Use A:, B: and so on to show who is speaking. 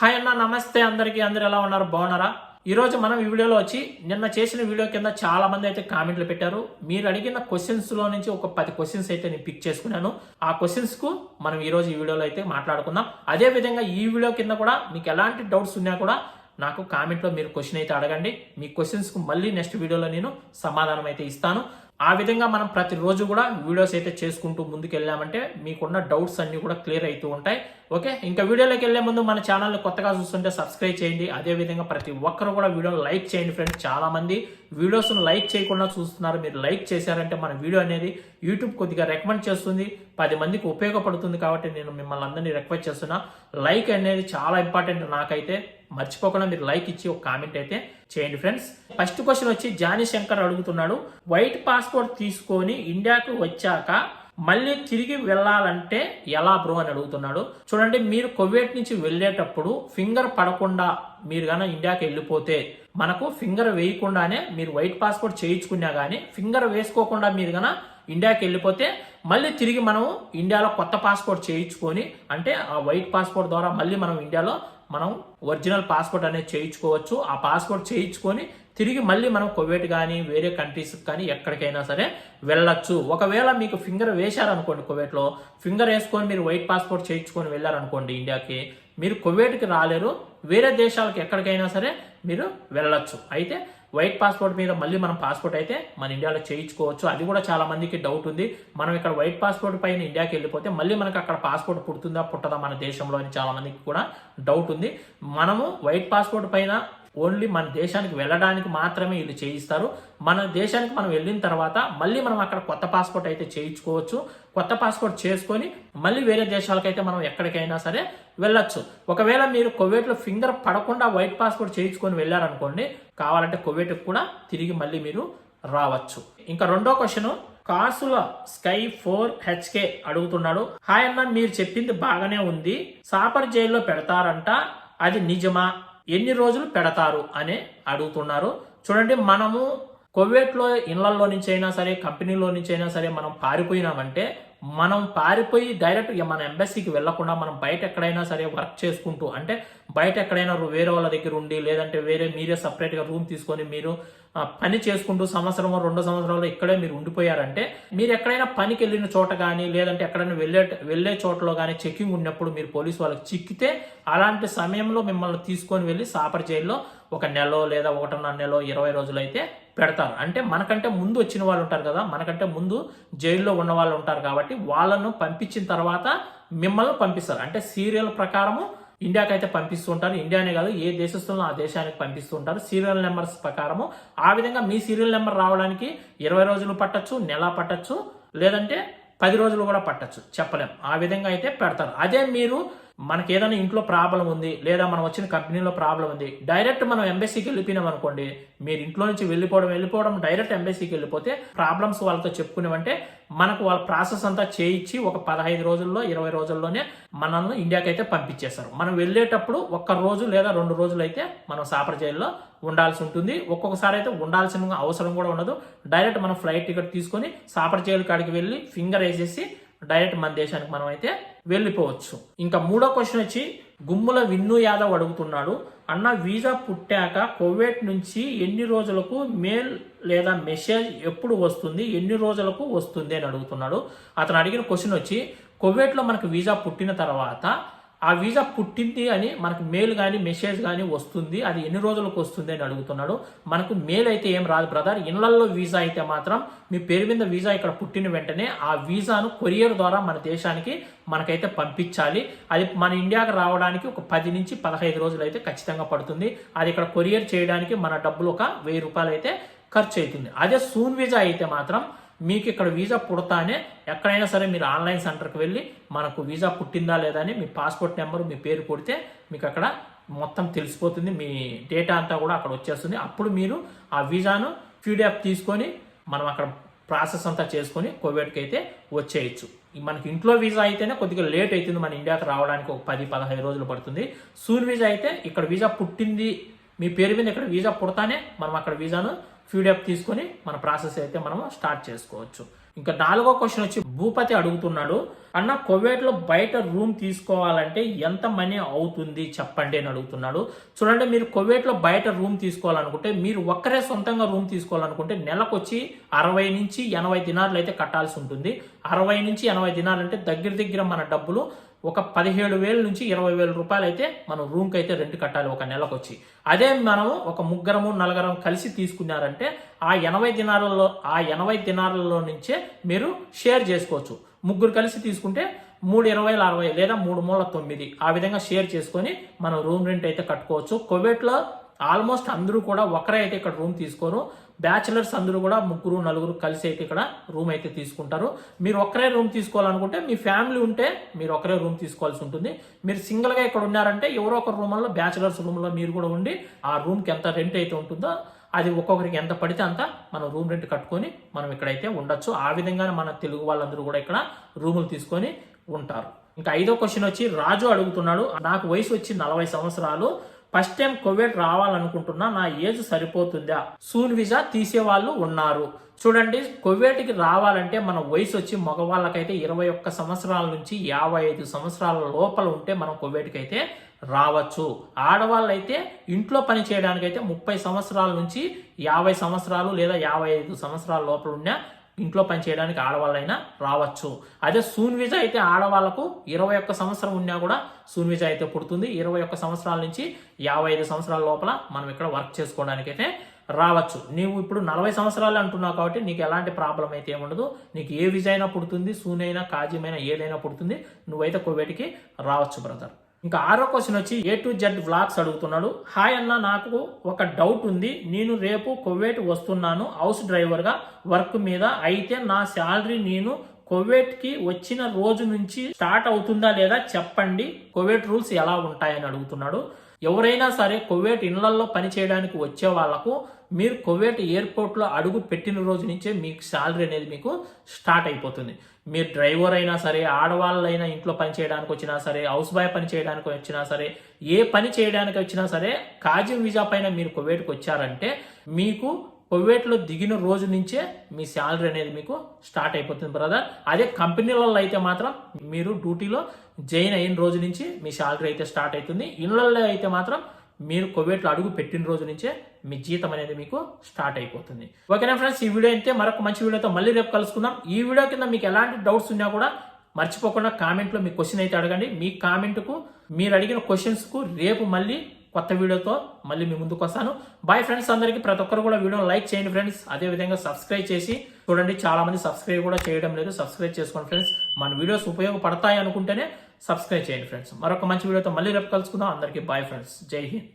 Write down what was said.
A: Hi అన్న నమస్తే. అందరికీ అందరు ఎలా ఉన్నారు? బాగున్నారా? ఈరోజు మనం ఈ వీడియోలో వచ్చి నిన్న చేసిన వీడియో కింద చాలా మంది అయితే కామెంట్లు పెట్టారు. మీరు అడిగిన క్వశ్చన్స్లో నుంచి ఒక పది క్వశ్చన్స్ అయితే నేను పిక్ చేసుకున్నాను. ఆ క్వశ్చన్స్కు మనం ఈ రోజు ఈ వీడియోలో అయితే మాట్లాడుకుందాం. అదే విధంగా ఈ వీడియో కింద కూడా మీకు ఎలాంటి డౌట్స్ ఉన్నా కూడా నాకు కామెంట్లో మీరు క్వశ్చన్ అయితే అడగండి. మీ క్వశ్చన్స్కు మళ్ళీ నెక్స్ట్ వీడియోలో నేను సమాధానం అయితే ఇస్తాను. ఆ విధంగా మనం ప్రతిరోజు కూడా వీడియోస్ అయితే చేసుకుంటూ ముందుకు వెళ్ళామంటే మీకున్న డౌట్స్ అన్ని కూడా క్లియర్ అవుతూ ఉంటాయి. ఓకే? ఇంకా వీడియోలోకి వెళ్ళే ముందు మన ఛానల్ని కొత్తగా చూస్తుంటే సబ్స్క్రైబ్ చేయండి. అదే విధంగా ప్రతి ఒక్కరు కూడా వీడియోని లైక్ చేయండి ఫ్రెండ్స్. చాలామంది వీడియోస్ను లైక్ చేయకుండా చూస్తున్నారు. మీరు లైక్ చేశారంటే మన వీడియో అనేది యూట్యూబ్ కొద్దిగా రికమెండ్ చేస్తుంది. పది మందికి ఉపయోగపడుతుంది కాబట్టి నేను మిమ్మల్ని అందరినీ రిక్వెస్ట్ చేస్తున్నా. లైక్ అనేది చాలా ఇంపార్టెంట్ నాకైతే. మర్చిపోకుండా మీరు లైక్ ఇచ్చి ఒక కామెంట్ అయితే చేయండి ఫ్రెండ్స్. ఫస్ట్ క్వశ్చన్ వచ్చి జానీ శంకర్ అడుగుతున్నాడు వైట్ పాస్పోర్ట్ తీసుకొని ఇండియాకు వచ్చాక మళ్ళీ తిరిగి వెళ్ళాలంటే ఎలా బ్రో అని అడుగుతున్నాడు. చూడండి మీరు కువైట్ నుంచి వెళ్ళేటప్పుడు ఫింగర్ పడకుండా మీరు గన ఇండియాకి వెళ్ళిపోతే మనకు ఫింగర్ వేయకుండానే మీరు వైట్ పాస్పోర్ట్ చేయించుకున్నా కానీ ఫింగర్ వేసుకోకుండా మీరు గన ఇండియాకి వెళ్ళిపోతే మళ్ళీ తిరిగి మనం ఇండియాలో కొత్త పాస్పోర్ట్ చేయించుకొని అంటే ఆ వైట్ పాస్పోర్ట్ ద్వారా మళ్ళీ మనం ఇండియాలో మనం ఒరిజినల్ పాస్పోర్ట్ అనేది చేయించుకోవచ్చు. ఆ పాస్పోర్ట్ చేయించుకొని తిరిగి మళ్ళీ మనం కువైట్ కానీ వేరే కంట్రీస్ కానీ ఎక్కడికైనా సరే వెళ్ళొచ్చు. ఒకవేళ మీకు ఫింగర్ వేశారనుకోండి కువైట్లో ఫింగర్ వేసుకొని మీరు వైట్ పాస్పోర్ట్ చేయించుకొని వెళ్ళారనుకోండి ఇండియాకి మీరు కువైట్కి రాలేరు. వేరే దేశాలకు ఎక్కడికైనా సరే మీరు వెళ్ళొచ్చు. అయితే వైట్ పాస్పోర్ట్ మీద మళ్ళీ మనం పాస్పోర్ట్ అయితే మన ఇండియాలో చేయించుకోవచ్చు. అది కూడా చాలా మందికి డౌట్ ఉంది. మనం ఇక్కడ వైట్ పాస్పోర్ట్ పైన ఇండియాకి వెళ్ళిపోతే మళ్ళీ మనకు అక్కడ పాస్పోర్ట్ పుడుతుందా పుట్టదా మన దేశంలో అని చాలా మందికి కూడా డౌట్ ఉంది. మనము వైట్ పాస్పోర్ట్ పైన ఓన్లీ మన దేశానికి వెళ్ళడానికి మాత్రమే వీళ్ళు చేయిస్తారు. మన దేశానికి మనం వెళ్ళిన తర్వాత మళ్ళీ మనం అక్కడ కొత్త పాస్పోర్ట్ అయితే చేయించుకోవచ్చు. కొత్త పాస్పోర్ట్ చేసుకొని మళ్ళీ వేరే దేశాలకైతే మనం ఎక్కడికైనా సరే వెళ్ళొచ్చు. ఒకవేళ మీరు కువైట్లో ఫింగర్ పడకుండా వైట్ పాస్పోర్ట్ చేయించుకొని వెళ్ళారనుకోండి కావాలంటే కువైట్కి కూడా తిరిగి మళ్ళీ మీరు రావచ్చు. ఇంకా రెండో question Kasula sky four HK అడుగుతున్నాడు. హాయ్ అన్న మీరు చెప్పింది బాగానే ఉంది. సాపర్ జైల్లో పెడతారంట. అది నిజమా? ఎన్ని రోజులు పెడతారు అని అడుగుతున్నారు. చూడండి మనము కోవిడ్లో ఇళ్ళలో నుంచి అయినా సరే కంపెనీలో నుంచి అయినా సరే మనం పారిపోయినామంటే మనం పారిపోయి డైరెక్ట్ మన ఎంబసీకి వెళ్ళకుండా మనం బయట ఎక్కడైనా సరే వర్క్ చేసుకుంటూ అంటే బయట ఎక్కడైనా వేరే వాళ్ళ దగ్గర ఉండి లేదంటే వేరే మీరే సపరేట్గా రూమ్ తీసుకొని మీరు పని చేసుకుంటూ సంవత్సరం రెండు సంవత్సరాలు ఇక్కడే మీరు ఉండిపోయారంటే మీరు ఎక్కడైనా పనికి వెళ్ళిన చోట కానీ లేదంటే ఎక్కడైనా వెళ్ళే వెళ్ళే చోటలో కానీ చెకింగ్ ఉన్నప్పుడు మీరు పోలీసు వాళ్ళకి చిక్కితే అలాంటి సమయంలో మిమ్మల్ని తీసుకొని వెళ్ళి సాపర్ జైల్లో ఒక నెల లేదా ఒకటిన్నర నెల ఇరవై రోజులు అయితే పెడతారు అంటే మనకంటే ముందు వచ్చిన వాళ్ళు ఉంటారు కదా మనకంటే ముందు జైల్లో ఉన్న వాళ్ళు ఉంటారు కాబట్టి వాళ్ళను పంపించిన తర్వాత మిమ్మల్ని పంపిస్తారు. అంటే సీరియల్ ప్రకారము ఇండియాకి అయితే పంపిస్తూ ఉంటారు ఇండియానే కాదు ఏ దేశస్తులను ఆ దేశానికి పంపిస్తూ ఉంటారు సీరియల్ నెంబర్స్ ప్రకారము ఆ విధంగా మీ సీరియల్ నెంబర్ రావడానికి ఇరవై రోజులు పట్టచ్చు నెల పట్టచ్చు లేదంటే పది రోజులు కూడా పట్టచ్చు. చెప్పలేం. ఆ విధంగా అయితే పెడతారు. అదే మీరు మనకి ఏదైనా ఇంట్లో ప్రాబ్లం ఉంది లేదా మనం వచ్చిన కంపెనీలో ప్రాబ్లం ఉంది డైరెక్ట్ మనం ఎంబసీకి వెళ్ళిపోయినాం అనుకోండి మీరు ఇంట్లో నుంచి వెళ్ళిపోవడం వెళ్ళిపోవడం డైరెక్ట్ ఎంబసీకి వెళ్ళిపోతే ప్రాబ్లమ్స్ వాళ్ళతో చెప్పుకునేవంటే మనకు వాళ్ళ ప్రాసెస్ అంతా చేయించి ఒక పదహైదు రోజుల్లో ఇరవై రోజుల్లోనే మనల్ని ఇండియాకి అయితే పంపించేస్తారు మనం వెళ్ళేటప్పుడు ఒక్క రోజు లేదా రెండు రోజులు అయితే మనం సాపర్ జైల్లో ఉండాల్సి ఉంటుంది. ఒక్కొక్కసారి అయితే ఉండాల్సిన అవసరం కూడా ఉండదు. డైరెక్ట్ మనం ఫ్లైట్ టికెట్ తీసుకొని సాపర్ జైలు కాడికి వెళ్ళి ఫింగర్ వేసేసి డైరెక్ట్ మన దేశానికి మనం అయితే వెళ్ళిపోవచ్చు. ఇంకా మూడో క్వశ్చన్ వచ్చి గుమ్ముల విన్ను యాదవ్ అడుగుతున్నాడు. అన్న వీసా పుట్టాక కోవిడ్ నుంచి ఎన్ని రోజులకు మెయిల్ లేదా మెసేజ్ ఎప్పుడు వస్తుంది ఎన్ని రోజులకు వస్తుంది అని అడుగుతున్నాడు. అతను అడిగిన క్వశ్చన్ వచ్చి కోవిడ్లో మనకు వీసా పుట్టిన తర్వాత ఆ వీసా పుట్టింది అని మనకు మెయిల్ కానీ మెసేజ్ కానీ వస్తుంది. అది ఎన్ని రోజులకు వస్తుంది అని అడుగుతున్నాడు. మనకు మెయిల్ అయితే ఏం రాదు బ్రదర్. ఇళ్ళలో వీసా అయితే మాత్రం మీ పేరు మీద వీసా ఇక్కడ పుట్టిన వెంటనే ఆ వీసాను కొరియర్ ద్వారా మన దేశానికి మనకైతే పంపించాలి. అది మన ఇండియాకి రావడానికి ఒక పది నుంచి పదహైదు రోజులు అయితే ఖచ్చితంగా పడుతుంది. అది ఇక్కడ కొరియర్ చేయడానికి మన డబ్బులు ఒక వెయ్యి రూపాయలు అయితే ఖర్చు అవుతుంది. అదే సూన్ వీజా అయితే మాత్రం మీకు ఇక్కడ వీసా పుడతానే ఎక్కడైనా సరే మీరు ఆన్లైన్ సెంటర్కి వెళ్ళి మనకు వీసా పుట్టిందా లేదా అని మీ పాస్పోర్ట్ నెంబర్ మీ పేరు కొడితే మీకు అక్కడ మొత్తం తెలిసిపోతుంది. మీ డేటా అంతా కూడా అక్కడ వచ్చేస్తుంది. అప్పుడు మీరు ఆ వీసాను పీడిఎఫ్ తీసుకొని మనం అక్కడ ప్రాసెస్ అంతా చేసుకొని కోవిడ్కి అయితే వచ్చేయచ్చు. మనకి ఇంట్లో వీసా అయితేనే కొద్దిగా లేట్ అవుతుంది మన ఇండియాకి రావడానికి ఒక పది పదహైదు రోజులు పడుతుంది. సూన్ వీసా అయితే ఇక్కడ వీసా పుట్టింది మీ పేరు మీద ఇక్కడ వీసా పుడతానే మనం అక్కడ వీసాను పీడిఎఫ్ తీసుకొని మన ప్రాసెస్ అయితే మనం స్టార్ట్ చేసుకోవచ్చు. ఇంకా నాలుగో క్వశ్చన్ వచ్చి భూపతి అడుగుతున్నాడు అన్న కువైట్లో బయట రూమ్ తీసుకోవాలంటే ఎంత మనీ అవుతుంది చెప్పండి అని అడుగుతున్నాడు. చూడండి మీరు కువైట్లో బయట రూమ్ తీసుకోవాలనుకుంటే మీరు ఒక్కరే సొంతంగా రూమ్ తీసుకోవాలనుకుంటే నెలకు వచ్చి అరవై నుంచి ఎనభై దినార్లు అయితే కట్టాల్సి ఉంటుంది. అరవై నుంచి ఎనభై దినాలు అంటే దగ్గర దగ్గర మన డబ్బులు ఒక పదిహేడు వేల నుంచి ఇరవై వేల రూపాయలు అయితే మనం రూమ్కి అయితే రెంట్ కట్టాలి ఒక నెలకు వచ్చి అదే మనము ఒక ముగ్గురము నలుగురం కలిసి తీసుకున్నారంటే ఆ ఎనభై దినాలలో ఆ ఎనభై దినాలలో నుంచే మీరు షేర్ చేసుకోవచ్చు. ముగ్గురు కలిసి తీసుకుంటే మూడు ఇరవై అరవై లేదా మూడు మూల తొమ్మిది. ఆ విధంగా షేర్ చేసుకొని మనం రూమ్ రెంట్ అయితే కట్టుకోవచ్చు. కోవిడ్లో ఆల్మోస్ట్ అందరూ కూడా ఒకరే అయితే ఇక్కడ రూమ్ తీసుకోరు. బ్యాచిలర్స్ అందరూ కూడా ముగ్గురు నలుగురు కలిసి అయితే ఇక్కడ రూమ్ అయితే తీసుకుంటారు. మీరు ఒక్కరే రూమ్ తీసుకోవాలనుకుంటే మీ ఫ్యామిలీ ఉంటే మీరు ఒకరే రూమ్ తీసుకోవాల్సి ఉంటుంది. మీరు సింగిల్గా ఇక్కడ ఉన్నారంటే ఎవరో ఒక రూమ్లో బ్యాచిలర్స్ రూమ్లో మీరు కూడా ఉండి ఆ రూమ్కి ఎంత రెంట్ అయితే ఉంటుందో అది ఒక్కొక్కరికి ఎంత పడితే అంత మనం రూమ్ రెంట్ కట్టుకొని మనం ఇక్కడైతే ఉండొచ్చు. ఆ విధంగానే మన తెలుగు వాళ్ళందరూ కూడా ఇక్కడ రూములు తీసుకొని ఉంటారు. ఇంకా ఐదో క్వశ్చన్ వచ్చి రాజు అడుగుతున్నాడు నాకు వయసు వచ్చి నలభై సంవత్సరాలు. ఫస్ట్ టైం కోవిడ్ రావాలనుకుంటున్నా నా ఏజ్ సరిపోతుందా? సూన్ వీసా తీసే వాళ్ళు ఉన్నారు. చూడండి కువైట్కి రావాలంటే మన వయసు వచ్చి మగవాళ్ళకైతే ఇరవై ఒక్క సంవత్సరాల నుంచి యాభై ఐదు సంవత్సరాల లోపల ఉంటే మనం కువైట్కి అయితే రావచ్చు. ఆడవాళ్ళైతే ఇంట్లో పని చేయడానికైతే ముప్పై సంవత్సరాల నుంచి యాభై సంవత్సరాలు లేదా యాభై ఐదు సంవత్సరాల లోపల ఉన్న ఇంట్లో పని చేయడానికి ఆడవాళ్ళైనా రావచ్చు. అదే సూన్ విజ అయితే ఆడవాళ్ళకు ఇరవై ఒక్క సంవత్సరం ఉన్నా కూడా సూన్ విజ అయితే పుడుతుంది. ఇరవై ఒక్క సంవత్సరాల నుంచి యాభై ఐదు సంవత్సరాల లోపల మనం ఇక్కడ వర్క్ చేసుకోవడానికి అయితే రావచ్చు. నీవు ఇప్పుడు నలభై సంవత్సరాలు అంటున్నావు కాబట్టి నీకు ఎలాంటి ప్రాబ్లం అయితే ఏముండదు. నీకు ఏ విజ అయినా పుడుతుంది సూన్ అయినా కాజీమైనా ఏదైనా పుడుతుంది. నువ్వైతే కోవేటికి రావచ్చు బ్రదర్. ఇంకా ఆరో క్వశ్చన్ వచ్చి ఏ టు జెడ్ వ్లాగ్స్ అడుగుతున్నాడు. హాయ్ అన్న నాకు ఒక డౌట్ ఉంది. నేను రేపు కొవ్వేట్ వస్తున్నాను. హౌస్ డ్రైవర్గా వర్క్ మీద అయితే నా శాలరీ నేను కోవిడ్కి వచ్చిన రోజు నుంచి స్టార్ట్ అవుతుందా లేదా చెప్పండి. కోవిడ్ రూల్స్ ఎలా ఉంటాయని అడుగుతున్నాడు. ఎవరైనా సరే కోవిడ్ ఇళ్ళలో పని చేయడానికి వచ్చే వాళ్ళకు మీరు కువైట్ ఎయిర్పోర్ట్లో అడుగు పెట్టిన రోజు నుంచే మీకు శాలరీ అనేది మీకు స్టార్ట్ అయిపోతుంది. మీరు డ్రైవర్ అయినా సరే ఆడవాళ్ళైనా ఇంట్లో పని చేయడానికి వచ్చినా సరే హౌస్ బాయ్ పని చేయడానికి వచ్చినా సరే ఏ పని చేయడానికి వచ్చినా సరే కాజిం వీజా పైన మీరు కువైట్కి వచ్చారంటే మీకు కువైట్లో దిగిన రోజు నుంచే మీ శాలరీ అనేది మీకు స్టార్ట్ అయిపోతుంది బ్రదర్. అదే కంపెనీలలో అయితే మాత్రం మీరు డ్యూటీలో జాయిన్ అయిన రోజు నుంచి మీ శాలరీ అయితే స్టార్ట్ అవుతుంది. ఇళ్ళల్లో అయితే మాత్రం మీరు కువైట్లో అడుగు పెట్టిన రోజు నుంచే మీ జీతం అనేది మీకు స్టార్ట్ అయిపోతుంది. ఓకేనా ఫ్రెండ్స్ ఈ వీడియో అయితే మరొక మంచి వీడియోతో మళ్ళీ రేపు కలుసుకుందాం. ఈ వీడియో కింద మీకు ఎలాంటి డౌట్స్ ఉన్నా కూడా మర్చిపోకుండా కామెంట్లో మీ క్వశ్చన్ అయితే అడగండి. మీ కామెంట్కు మీరు అడిగిన క్వశ్చన్స్కు రేపు మళ్ళీ కొత్త వీడియోతో మళ్ళీ మీ ముందుకు వస్తాను. బాయ్ ఫ్రెండ్స్ అందరికీ ప్రతి ఒక్కరు కూడా వీడియోని లైక్ చేయండి ఫ్రెండ్స్ అదే విధంగా సబ్స్క్రైబ్ చేసి చూడండి చాలామంది సబ్స్క్రైబ్ కూడా చేయడం లేదు. సబ్స్క్రైబ్ చేసుకోండి ఫ్రెండ్స్ మన వీడియోస్ ఉపయోగపడతాయి అనుకుంటేనే సబ్స్క్రైబ్ చేయండి ఫ్రెండ్స్ మరొక మంచి వీడియోతో మళ్ళీ రేపు కలుసుకుందాం. అందరికీ బాయ్ ఫ్రెండ్స్ జై హింద్.